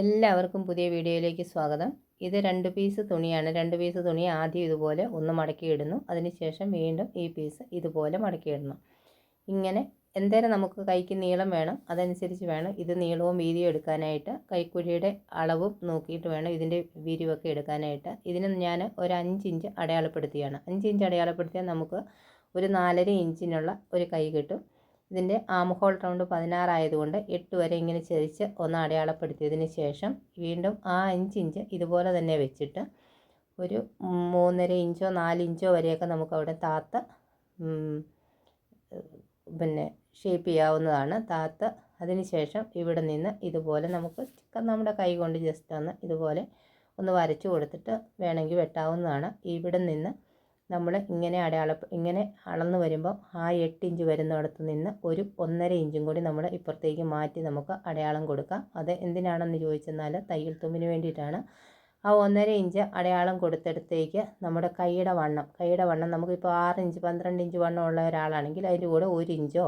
എല്ലാവർക്കും പുതിയ വീഡിയോയിലേക്ക് സ്വാഗതം. ഇത് രണ്ട് പീസ് തുണിയാണ്. രണ്ട് പീസ് തുണി ആദ്യം ഇതുപോലെ ഒന്ന് മടക്കിയിടുന്നു. അതിനുശേഷം വീണ്ടും ഈ പീസ് ഇതുപോലെ മടക്കിയിടുന്നു. ഇങ്ങനെ എന്തേരം നമുക്ക് കൈക്ക് നീളം വേണം അതനുസരിച്ച് വേണം. ഇത് നീളവും വീതിയും എടുക്കാനായിട്ട് കൈക്കുഴിയുടെ അളവും നോക്കിയിട്ട് വേണം ഇതിന്റെ വീതിയൊക്കെ എടുക്കാനായിട്ട്. ഇതിന് ഞാൻ ഒരു അഞ്ച് ഇഞ്ച് അടയാളപ്പെടുത്തിയാണ്. അഞ്ച് ഇഞ്ച് അടയാളപ്പെടുത്തിയാൽ നമുക്ക് ഒരു നാലര ഇഞ്ചിനുള്ള ഒരു കൈ കിട്ടും. ഇതിന്റെ ആം ഹോൾ റൗണ്ട് പതിനാറായതുകൊണ്ട് എട്ട് വരെ ഇങ്ങനെ ചെരിച്ച് ഒന്ന് അടയാളപ്പെടുത്തിയതിന് ശേഷം വീണ്ടും ആ അഞ്ച് ഇഞ്ച് ഇതുപോലെ തന്നെ വെച്ചിട്ട് ഒരു മൂന്നര ഇഞ്ചോ നാല് ഇഞ്ചോ വരെയൊക്കെ നമുക്ക് അവിടെ താത്ത് പിന്നെ ഷേപ്പ് ചെയ്യാവുന്നതാണ്. താത്ത അതിന് ശേഷം ഇവിടെ നിന്ന് ഇതുപോലെ നമുക്ക് നമ്മുടെ കൈ കൊണ്ട് ജസ്റ്റ് ഒന്ന് ഇതുപോലെ ഒന്ന് വരച്ചു കൊടുത്തിട്ട് വേണമെങ്കിൽ വെട്ടാവുന്നതാണ്. ഇവിടെ നിന്ന് നമ്മൾ ഇങ്ങനെ അടയാള ഇങ്ങനെ അളന്ന് വരുമ്പോൾ ആ എട്ട് ഇഞ്ച് വരുന്നിടത്ത് നിന്ന് ഒരു ഒന്നര ഇഞ്ചും കൂടി നമ്മൾ ഇപ്പുറത്തേക്ക് മാറ്റി നമുക്ക് അടയാളം കൊടുക്കാം. അത് എന്തിനാണെന്ന് ചോദിച്ചെന്നാൽ തയ്യൽ തുമ്പിന് വേണ്ടിയിട്ടാണ്. ആ ഒന്നര ഇഞ്ച് അടയാളം കൊടുത്തിടത്തേക്ക് നമ്മുടെ കൈയുടെ വണ്ണം കൈയുടെ വണ്ണം നമുക്കിപ്പോൾ ആറ് ഇഞ്ച് പന്ത്രണ്ട് ഇഞ്ച് വണ്ണം ഉള്ള ഒരാളാണെങ്കിൽ അതിന്റെ കൂടെ ഒരു ഇഞ്ചോ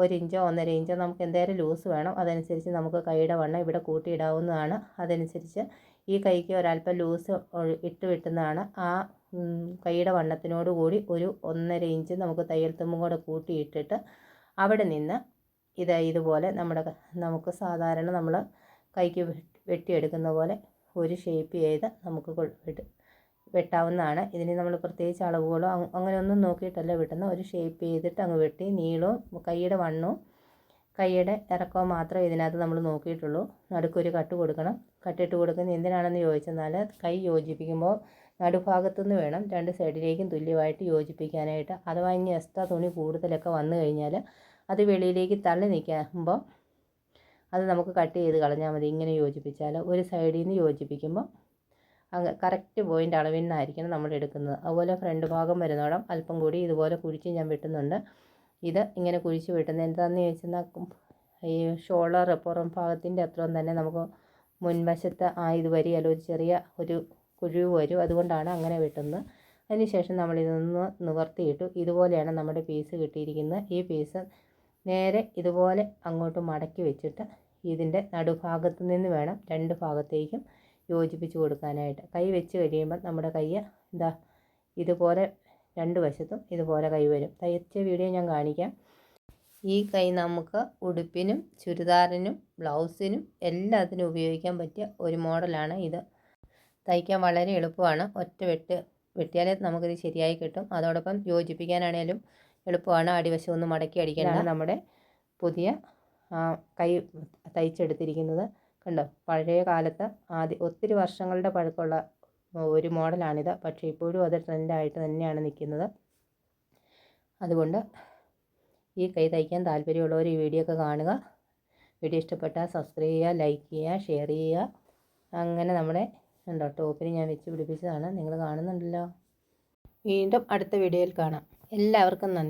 ഒരു ഇഞ്ചോ ഒന്നര ഇഞ്ചോ നമുക്ക് എന്തേലും ലൂസ് വേണം. അതനുസരിച്ച് നമുക്ക് കൈയുടെ വണ്ണം ഇവിടെ കൂട്ടിയിടാവുന്നതാണ്. അതനുസരിച്ച് ഈ കൈക്ക് ഒരല്പം ലൂസ് ഇട്ട് വെട്ടുന്നതാണ്. ആ കൈയുടെ വണ്ണത്തിനോട് കൂടി ഒരു ഒന്നര ഇഞ്ച് നമുക്ക് തയ്യൽ തുമ്പും കൂടെ കൂട്ടിയിട്ടിട്ട് അവിടെ നിന്ന് ഇത് ഇതുപോലെ നമ്മുടെ നമുക്ക് സാധാരണ നമ്മൾ കൈക്ക് വെട്ടിയെടുക്കുന്ന പോലെ ഒരു ഷേപ്പ് ചെയ്ത് നമുക്ക് വെട്ടാവുന്നതാണ്. ഇതിന് നമ്മൾ പ്രത്യേകിച്ച് അളവുകളോ അങ്ങനെയൊന്നും നോക്കിയിട്ടല്ല വെട്ടുന്ന. ഒരു ഷേപ്പ് ചെയ്തിട്ട് അങ്ങ് വെട്ടി നീളവും കൈയുടെ വണ്ണവും കൈയുടെ ഇറക്കവും മാത്രമേ ഇതിനകത്ത് നമ്മൾ നോക്കിയിട്ടുള്ളൂ. നടുക്കൊരു കട്ട് കൊടുക്കണം. കട്ടിട്ട് കൊടുക്കുന്നത് എന്തിനാണെന്ന് ചോദിച്ചെന്നാൽ കൈ യോജിപ്പിക്കുമ്പോൾ നടുഭാഗത്തുനിന്ന് വേണം രണ്ട് സൈഡിലേക്കും തുല്യമായിട്ട് യോജിപ്പിക്കാനായിട്ട്. അഥവാ ഇനി എക്സ്ട്രാ തുണി കൂടുതലൊക്കെ വന്നു കഴിഞ്ഞാൽ അത് വെളിയിലേക്ക് തള്ളി നിൽക്കുമ്പോൾ അത് നമുക്ക് കട്ട് ചെയ്ത് കളഞ്ഞാൽ മതി. ഇങ്ങനെ യോജിപ്പിച്ചാൽ ഒരു സൈഡിൽ നിന്ന് യോജിപ്പിക്കുമ്പോൾ കറക്റ്റ് പോയിന്റ് അളവിൽ നിന്നായിരിക്കണം നമ്മൾ എടുക്കുന്നത്. അതുപോലെ ഫ്രണ്ട് ഭാഗം വരുന്നോടം അല്പം കൂടി ഇതുപോലെ കുഴിച്ച് ഞാൻ വെട്ടുന്നുണ്ട്. ഇത് ഇങ്ങനെ കുഴിച്ച് വെട്ടുന്നത് എന്താണെന്ന് ചോദിച്ചാൽ ഈ ഷോളർ പുറം ഭാഗത്തിന്റെ അത്രയും തന്നെ നമുക്ക് മുൻവശത്ത് ആ ഇത് വരികയല്ല ഒരു ചെറിയ ഒരു കുഴിവ് വരും. അതുകൊണ്ടാണ് അങ്ങനെ വെട്ടുന്നത്. അതിനുശേഷം നമ്മളിതൊന്ന് നിവർത്തിയിട്ടു. ഇതുപോലെയാണ് നമ്മുടെ പീസ് കിട്ടിയിരിക്കുന്നത്. ഈ പീസ് നേരെ ഇതുപോലെ അങ്ങോട്ട് മടക്കി വെച്ചിട്ട് ഇതിന്റെ നടുഭാഗത്ത് നിന്ന് വേണം രണ്ട് ഭാഗത്തേക്കും യോജിപ്പിച്ച് കൊടുക്കാനായിട്ട്. കൈ വെച്ച് കഴിയുമ്പോൾ നമ്മുടെ കൈ എന്താ ഇതുപോലെ രണ്ട് വശത്തും ഇതുപോലെ കൈ വരും. തയ്ച്ച വീഡിയോ ഞാൻ കാണിക്കാം. ഈ കൈ നമുക്ക് ഉടുപ്പിനും ചുരിദാറിനും ബ്ലൗസിനും എല്ലാത്തിനും ഉപയോഗിക്കാൻ പറ്റിയ ഒരു മോഡലാണ് ഇത്. തയ്ക്കാൻ വളരെ എളുപ്പമാണ്. ഒറ്റ വെട്ട് വെട്ടിയാലേ നമുക്കിത് ശരിയായി കിട്ടും. അതോടൊപ്പം യോജിപ്പിക്കാനാണേലും എളുപ്പമാണ്. അടിവശം ഒന്ന് മടക്കി അടിക്കാനാണ് നമ്മുടെ പുതിയ കൈ തയ്ച്ചെടുത്തിരിക്കുന്നത്. കണ്ടോ? പഴയ കാലത്ത് ആദ്യ ഒത്തിരി വർഷങ്ങളുടെ പഴക്കമുള്ള ഒരു മോഡലാണിത്. പക്ഷേ ഇപ്പോഴും അത് ട്രെൻഡായിട്ട് തന്നെയാണ് നിൽക്കുന്നത്. അതുകൊണ്ട് ഈ കൈ തയ്ക്കാൻ താല്പര്യമുള്ളവർ ഈ വീഡിയോ ഒക്കെ കാണുക. വീഡിയോ ഇഷ്ടപ്പെട്ടാൽ സബ്സ്ക്രൈബ് ചെയ്യുക ലൈക്ക് ചെയ്യുക ഷെയർ ചെയ്യുക. അങ്ങനെ നമ്മുടെ ഉണ്ടോ ടോപ്പിന് ഞാൻ വെച്ച് പിടിപ്പിച്ചതാണ്. നിങ്ങൾ കാണുന്നുണ്ടല്ലോ. വീണ്ടും അടുത്ത വീഡിയോയിൽ കാണാം. എല്ലാവർക്കും നന്ദി.